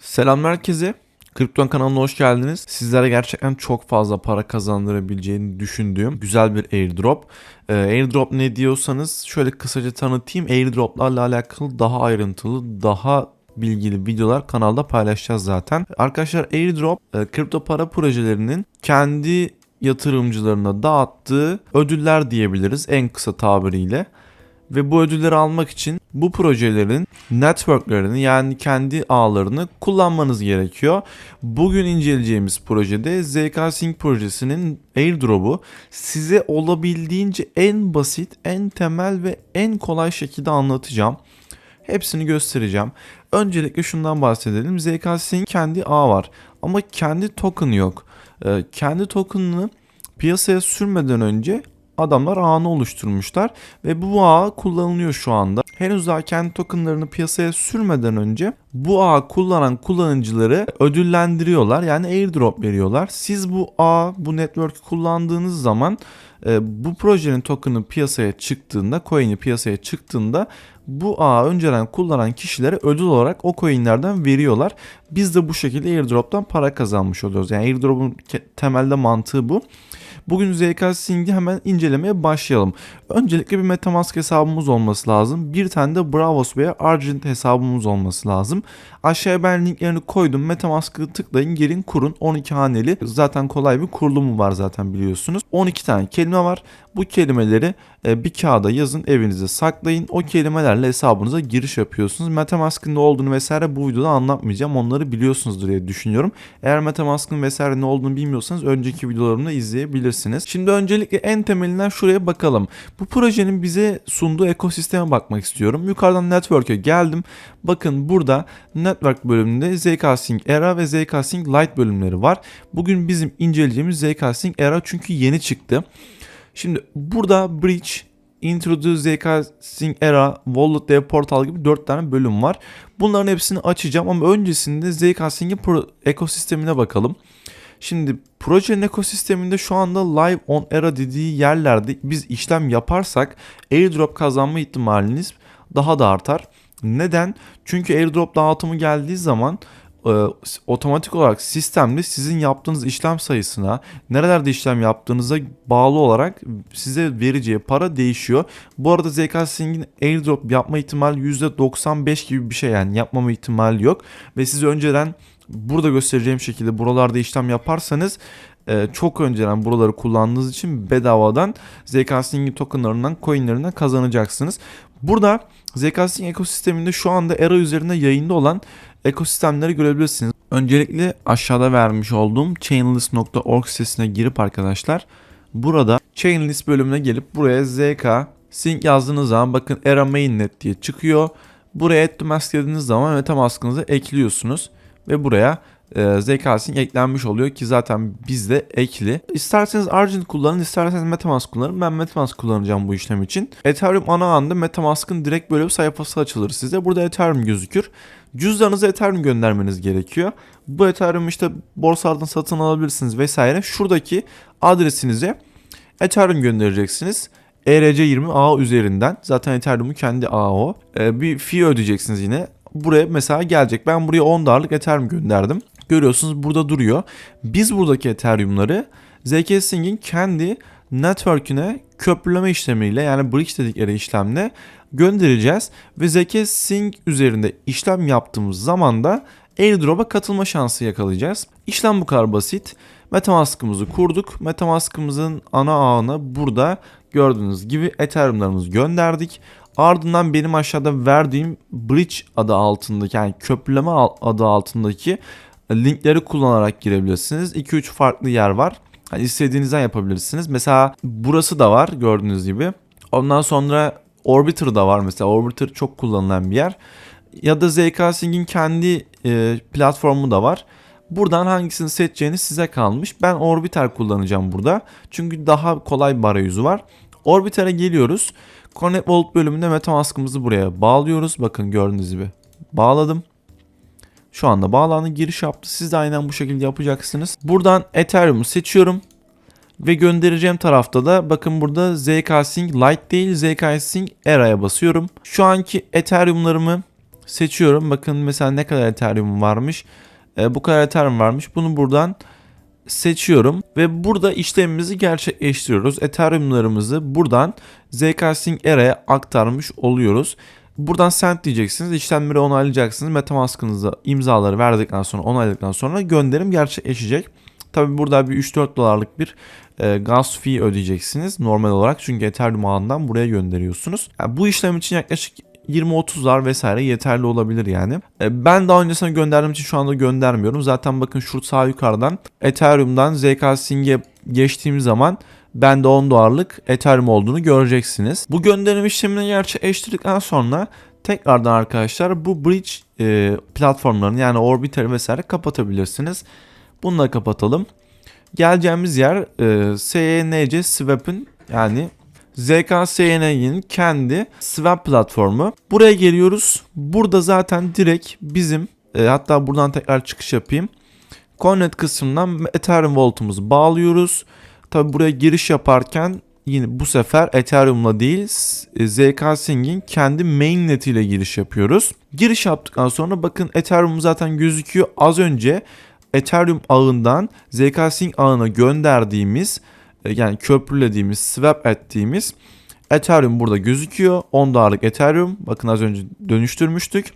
Selam herkese. Kripton kanalına hoş geldiniz. Sizlere gerçekten çok fazla para kazandırabileceğini düşündüğüm güzel bir airdrop. Ee, airdrop ne diyorsanız şöyle kısaca tanıtayım. Airdroplarla alakalı daha ayrıntılı, daha bilgili videolar kanalda paylaşacağız zaten. Arkadaşlar airdrop e, kripto para projelerinin kendi yatırımcılarına dağıttığı ödüller diyebiliriz en kısa tabiriyle. Ve bu ödülleri almak için bu projelerin networklerini yani kendi ağlarını kullanmanız gerekiyor. Bugün inceleyeceğimiz projede ZK Sync projesinin airdrop'u size olabildiğince en basit, en temel ve en kolay şekilde anlatacağım. Hepsini göstereceğim. Öncelikle şundan bahsedelim. ZK Sync kendi ağ var ama kendi token yok. Ee, kendi token'ını piyasaya sürmeden önce adamlar ağını oluşturmuşlar ve bu ağ kullanılıyor şu anda. Henüz daha kendi tokenlarını piyasaya sürmeden önce bu ağ kullanan kullanıcıları ödüllendiriyorlar. Yani airdrop veriyorlar. Siz bu ağ, bu network kullandığınız zaman e, bu projenin token'ı piyasaya çıktığında, coin'i piyasaya çıktığında bu ağı önceden kullanan kişilere ödül olarak o coinlerden veriyorlar. Biz de bu şekilde airdrop'tan para kazanmış oluyoruz. Yani airdrop'un temelde mantığı bu. Bugün ZK Sync'i hemen incelemeye başlayalım. Öncelikle bir Metamask hesabımız olması lazım. Bir tane de Bravos veya Argent hesabımız olması lazım. Aşağıya ben linklerini koydum. Metamask'ı tıklayın, gelin kurun. 12 haneli. Zaten kolay bir kurulumu var zaten biliyorsunuz. 12 tane kelime var. Bu kelimeleri e, bir kağıda yazın, evinize saklayın. O kelimelerle hesabınıza giriş yapıyorsunuz. Metamask'ın ne olduğunu vesaire bu videoda anlatmayacağım. Onları biliyorsunuzdur diye düşünüyorum. Eğer Metamask'ın vesaire ne olduğunu bilmiyorsanız önceki videolarımda izleyebilirsiniz. Şimdi öncelikle en temelinden şuraya bakalım. Bu projenin bize sunduğu ekosisteme bakmak istiyorum. Yukarıdan Network'e geldim. Bakın burada Network bölümünde ZK Sync Era ve ZK Sync Lite bölümleri var. Bugün bizim inceleyeceğimiz ZK Sync Era çünkü yeni çıktı. Şimdi burada Bridge, Introduce ZK Sync Era, Wallet Dev Portal gibi 4 tane bölüm var. Bunların hepsini açacağım ama öncesinde ZK Sync'in ekosistemine bakalım. Şimdi projenin ekosisteminde şu anda live on era dediği yerlerde biz işlem yaparsak airdrop kazanma ihtimaliniz daha da artar. Neden? Çünkü airdrop dağıtımı geldiği zaman e, otomatik olarak sistemde sizin yaptığınız işlem sayısına, nerelerde işlem yaptığınıza bağlı olarak size vereceği para değişiyor. Bu arada ZK Sync'in airdrop yapma ihtimali %95 gibi bir şey yani yapmama ihtimali yok. Ve siz önceden burada göstereceğim şekilde buralarda işlem yaparsanız e, çok önceden buraları kullandığınız için bedavadan ZK Sync'in tokenlarından, coinlerinden kazanacaksınız. Burada ZK Sync ekosisteminde şu anda ERA üzerinde yayında olan ekosistemleri görebilirsiniz. Öncelikle aşağıda vermiş olduğum chainlist.org sitesine girip arkadaşlar burada chainlist bölümüne gelip buraya ZK Sync yazdığınız zaman bakın ERA mainnet diye çıkıyor. Buraya add to mask dediğiniz zaman metamask'ınızı ekliyorsunuz ve buraya e, ZK Sync eklenmiş oluyor ki zaten bizde ekli. İsterseniz Argent kullanın, isterseniz Metamask kullanın. Ben Metamask kullanacağım bu işlem için. Ethereum ana anda Metamask'ın direkt böyle bir sayfası açılır size. Burada Ethereum gözükür. Cüzdanınıza Ethereum göndermeniz gerekiyor. Bu Ethereum işte borsalardan satın alabilirsiniz vesaire. Şuradaki adresinize Ethereum göndereceksiniz. ERC20 ağ üzerinden. Zaten Ethereum'un kendi ağı o. Ee, bir fee ödeyeceksiniz yine. Buraya mesela gelecek. Ben buraya 10 dolarlık Ethereum gönderdim. Görüyorsunuz burada duruyor. Biz buradaki Ethereum'ları ZK Sync'in kendi network'üne köprüleme işlemiyle yani bridge dedikleri işlemle göndereceğiz ve ZK Sync üzerinde işlem yaptığımız zaman da airdrop'a katılma şansı yakalayacağız. İşlem bu kadar basit. Metamask'ımızı kurduk. Metamask'ımızın ana ağına burada gördüğünüz gibi Ethereum'larımızı gönderdik. Ardından benim aşağıda verdiğim Bridge adı altındaki yani köprüleme adı altındaki linkleri kullanarak girebilirsiniz. 2-3 farklı yer var. Hani istediğinizden yapabilirsiniz. Mesela burası da var gördüğünüz gibi. Ondan sonra Orbiter da var mesela. Orbiter çok kullanılan bir yer. Ya da ZK Sync'in kendi e, platformu da var. Buradan hangisini seçeceğiniz size kalmış. Ben Orbiter kullanacağım burada. Çünkü daha kolay bir arayüzü var. Orbiter'e geliyoruz. Connect Wallet bölümünde Metamask'ımızı buraya bağlıyoruz. Bakın gördüğünüz gibi bağladım. Şu anda bağlandı giriş yaptı. Siz de aynen bu şekilde yapacaksınız. Buradan Ethereum'u seçiyorum. Ve göndereceğim tarafta da bakın burada ZK Sync Lite değil ZK Sync Era'ya basıyorum. Şu anki Ethereum'larımı Seçiyorum. Bakın mesela ne kadar Ethereum varmış. E, bu kadar Ethereum varmış. Bunu buradan seçiyorum ve burada işlemimizi gerçekleştiriyoruz. Ethereum'larımızı buradan ZK Era'ya aktarmış oluyoruz. Buradan send diyeceksiniz. işlemleri onaylayacaksınız. Metamask'ınıza imzaları verdikten sonra onayladıktan sonra gönderim gerçekleşecek. Tabi burada bir 3-4 dolarlık bir e, gas fee ödeyeceksiniz normal olarak. Çünkü Ethereum ağından buraya gönderiyorsunuz. Yani bu işlem için yaklaşık 20-30'lar vesaire yeterli olabilir yani. E, ben daha öncesine gönderdiğim için şu anda göndermiyorum. Zaten bakın şu sağ yukarıdan Ethereum'dan ZK Sync'e geçtiğim zaman bende 10 dolarlık Ethereum olduğunu göreceksiniz. Bu gönderim işlemini gerçekleştirdikten sonra tekrardan arkadaşlar bu bridge e, platformlarını yani Orbiter vesaire kapatabilirsiniz. Bunu da kapatalım. Geleceğimiz yer e, SNC Swap'ın yani ZKSN'nin kendi swap platformu. Buraya geliyoruz. Burada zaten direkt bizim e, hatta buradan tekrar çıkış yapayım. Connect kısmından Ethereum Vault'umuzu bağlıyoruz. Tabi buraya giriş yaparken yine bu sefer Ethereum'la değil e, ZK Sync'in kendi mainnet ile giriş yapıyoruz. Giriş yaptıktan sonra bakın Ethereum zaten gözüküyor. Az önce Ethereum ağından ZK Sync ağına gönderdiğimiz yani köprülediğimiz, swap ettiğimiz Ethereum burada gözüküyor. 10 dolarlık Ethereum. Bakın az önce dönüştürmüştük.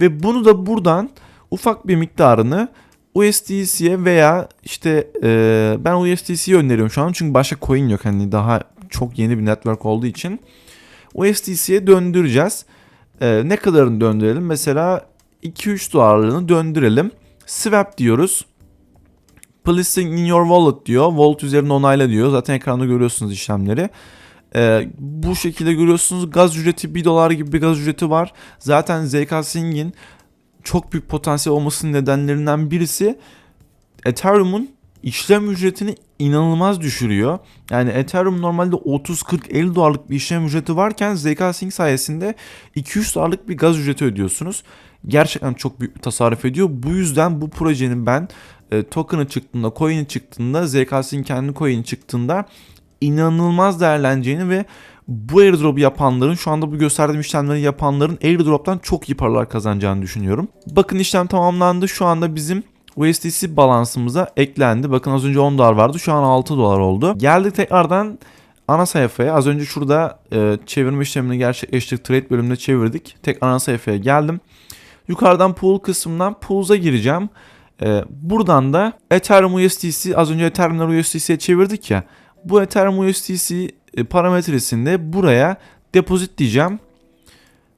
Ve bunu da buradan ufak bir miktarını USDC'ye veya işte e, ben USDC'yi öneriyorum şu an çünkü başka coin yok hani daha çok yeni bir network olduğu için USDC'ye döndüreceğiz. E, ne kadarını döndürelim? Mesela 2-3 dolarlığını döndürelim. Swap diyoruz. Placing in your wallet diyor. Wallet üzerinde onayla diyor. Zaten ekranda görüyorsunuz işlemleri. Ee, bu şekilde görüyorsunuz gaz ücreti 1 dolar gibi bir gaz ücreti var. Zaten ZK Sync'in çok büyük potansiyel olmasının nedenlerinden birisi Ethereum'un işlem ücretini inanılmaz düşürüyor. Yani Ethereum normalde 30 40 50 dolarlık bir işlem ücreti varken ZK Sync sayesinde 200 dolarlık bir gaz ücreti ödüyorsunuz. Gerçekten çok büyük bir tasarruf ediyor. Bu yüzden bu projenin ben e, token'ı çıktığında, coin'i çıktığında, ZKS'in kendi coin'i çıktığında inanılmaz değerleneceğini ve bu airdrop yapanların şu anda bu gösterdiğim işlemleri yapanların airdrop'tan çok iyi paralar kazanacağını düşünüyorum. Bakın işlem tamamlandı. Şu anda bizim USDC balansımıza eklendi. Bakın az önce 10 dolar vardı. Şu an 6 dolar oldu. Geldik tekrardan ana sayfaya. Az önce şurada e, çevirme işlemini gerçekleştirdik. Trade bölümünde çevirdik. Tek ana sayfaya geldim. Yukarıdan pool kısmından pools'a gireceğim. Ee, buradan da Ethereum USDC az önce Ethereum'ları USDC'ye çevirdik ya. Bu Ethereum USDC e, parametresinde buraya depozit diyeceğim.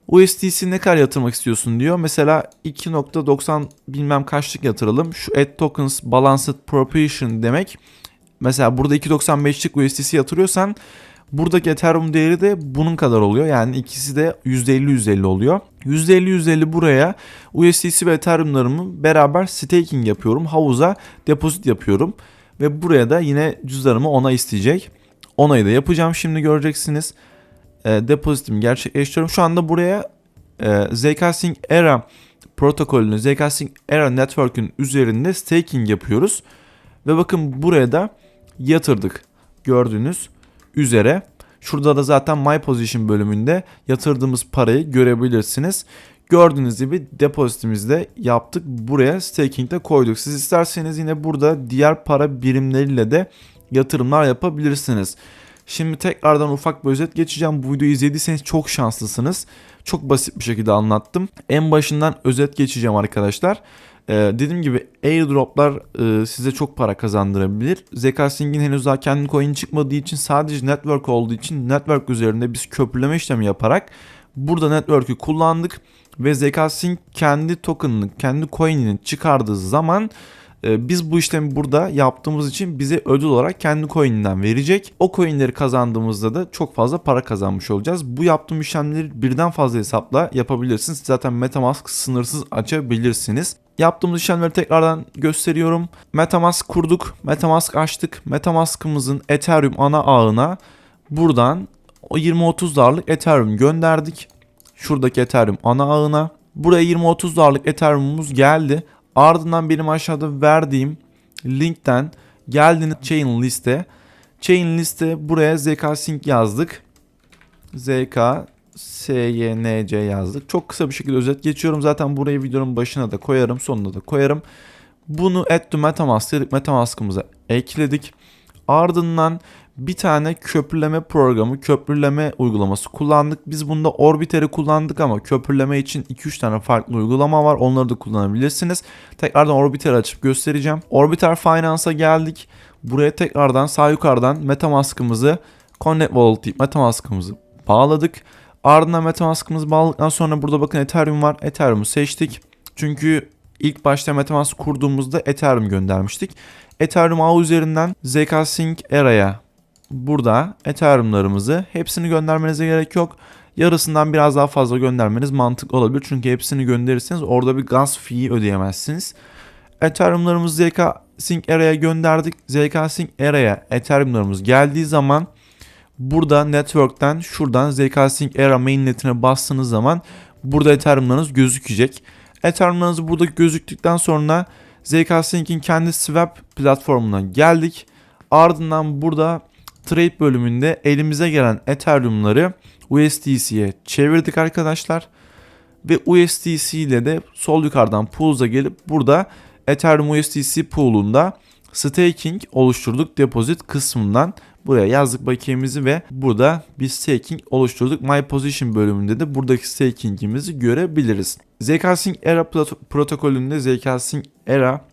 USDC ne kadar yatırmak istiyorsun diyor. Mesela 2.90 bilmem kaçlık yatıralım. Şu add tokens balanced proportion demek. Mesela burada 2.95'lik USDC yatırıyorsan Buradaki Ethereum değeri de bunun kadar oluyor. Yani ikisi de %50-%50 oluyor. %50-%50 buraya USDC ve Ethereum'larımı beraber staking yapıyorum. Havuza depozit yapıyorum. Ve buraya da yine cüzdanımı ona isteyecek. Onayı da yapacağım şimdi göreceksiniz. E, depozitimi gerçekleştiriyorum. Şu anda buraya e, ZK Era protokolünü ZK Era Network'ün üzerinde staking yapıyoruz. Ve bakın buraya da yatırdık. Gördüğünüz üzere. Şurada da zaten My Position bölümünde yatırdığımız parayı görebilirsiniz. Gördüğünüz gibi depozitimizde yaptık. Buraya staking de koyduk. Siz isterseniz yine burada diğer para birimleriyle de yatırımlar yapabilirsiniz. Şimdi tekrardan ufak bir özet geçeceğim. Bu videoyu izlediyseniz çok şanslısınız. Çok basit bir şekilde anlattım. En başından özet geçeceğim arkadaşlar. Ee, dediğim gibi airdroplar e, size çok para kazandırabilir. Zcasync'in henüz daha kendi coin çıkmadığı için sadece network olduğu için network üzerinde biz köprüleme işlemi yaparak burada network'ü kullandık ve Zcasync kendi token'ını, kendi coin'ini çıkardığı zaman biz bu işlemi burada yaptığımız için bize ödül olarak kendi coin'inden verecek. O coin'leri kazandığımızda da çok fazla para kazanmış olacağız. Bu yaptığım işlemleri birden fazla hesapla yapabilirsiniz. Zaten Metamask sınırsız açabilirsiniz. Yaptığımız işlemleri tekrardan gösteriyorum. Metamask kurduk. Metamask açtık. Metamask'ımızın Ethereum ana ağına buradan o 20-30 dolarlık Ethereum gönderdik. Şuradaki Ethereum ana ağına. Buraya 20-30 dolarlık Ethereum'umuz geldi. Ardından benim aşağıda verdiğim linkten geldiğiniz chain liste. Chain liste buraya ZK Sync yazdık. ZK SYNC yazdık. Çok kısa bir şekilde özet geçiyorum. Zaten burayı videonun başına da koyarım, sonuna da koyarım. Bunu add to metamask dedik. Metamask'ımıza ekledik. Ardından bir tane köprüleme programı, köprüleme uygulaması kullandık. Biz bunda Orbiter'i kullandık ama köprüleme için 2-3 tane farklı uygulama var. Onları da kullanabilirsiniz. Tekrardan Orbiter'i açıp göstereceğim. Orbiter Finance'a geldik. Buraya tekrardan sağ yukarıdan Metamask'ımızı Connect Wallet deyip Metamask'ımızı bağladık. Ardından Metamask'ımızı bağladıktan sonra burada bakın Ethereum var. Ethereum'u seçtik. Çünkü ilk başta Metamask kurduğumuzda Ethereum göndermiştik. Ethereum ağ üzerinden ZK Sync Era'ya burada Ethereum'larımızı hepsini göndermenize gerek yok. Yarısından biraz daha fazla göndermeniz mantıklı olabilir. Çünkü hepsini gönderirseniz orada bir gas fee ödeyemezsiniz. Ethereum'larımızı ZK Sync Era'ya gönderdik. ZK Sync Era'ya Ethereum'larımız geldiği zaman burada network'ten şuradan ZK Sync Era mainnetine bastığınız zaman burada Ethereum'larınız gözükecek. Ethereum'larınız burada gözüktükten sonra ZK Sync'in kendi swap platformuna geldik. Ardından burada trade bölümünde elimize gelen Ethereum'ları USDC'ye çevirdik arkadaşlar. Ve USDC ile de sol yukarıdan Pools'a gelip burada Ethereum USDC pool'unda staking oluşturduk deposit kısmından. Buraya yazdık bakiyemizi ve burada bir staking oluşturduk. My Position bölümünde de buradaki stakingimizi görebiliriz. ZK-Sync Era protokolünde ZK-Sync Era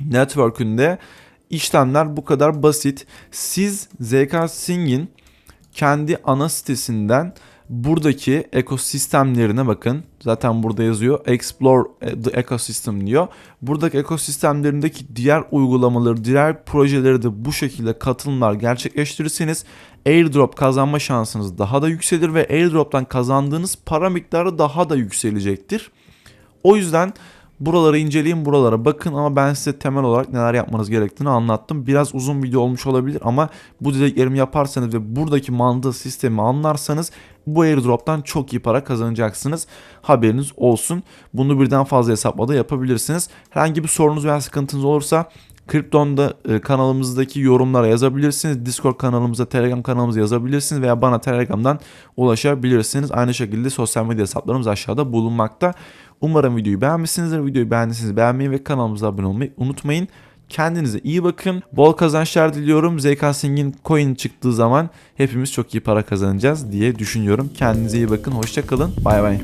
network'ünde işlemler bu kadar basit. Siz ZK-Sync'in kendi ana sitesinden buradaki ekosistemlerine bakın. Zaten burada yazıyor Explore the Ecosystem diyor. Buradaki ekosistemlerindeki diğer uygulamaları, diğer projeleri de bu şekilde katılımlar gerçekleştirirseniz airdrop kazanma şansınız daha da yükselir ve airdrop'tan kazandığınız para miktarı daha da yükselecektir. O yüzden Buraları inceleyin, buralara bakın ama ben size temel olarak neler yapmanız gerektiğini anlattım. Biraz uzun video olmuş olabilir ama bu dediklerimi yaparsanız ve buradaki mantığı sistemi anlarsanız bu airdrop'tan çok iyi para kazanacaksınız. Haberiniz olsun. Bunu birden fazla hesapla da yapabilirsiniz. Herhangi bir sorunuz veya sıkıntınız olursa Krypton'da e, kanalımızdaki yorumlara yazabilirsiniz. Discord kanalımıza, Telegram kanalımıza yazabilirsiniz veya bana Telegram'dan ulaşabilirsiniz. Aynı şekilde sosyal medya hesaplarımız aşağıda bulunmakta. Umarım videoyu beğenmişsinizdir. Videoyu beğendiyseniz beğenmeyi ve kanalımıza abone olmayı unutmayın. Kendinize iyi bakın. Bol kazançlar diliyorum. ZK Sing'in coin çıktığı zaman hepimiz çok iyi para kazanacağız diye düşünüyorum. Kendinize iyi bakın. Hoşçakalın. Bay bay.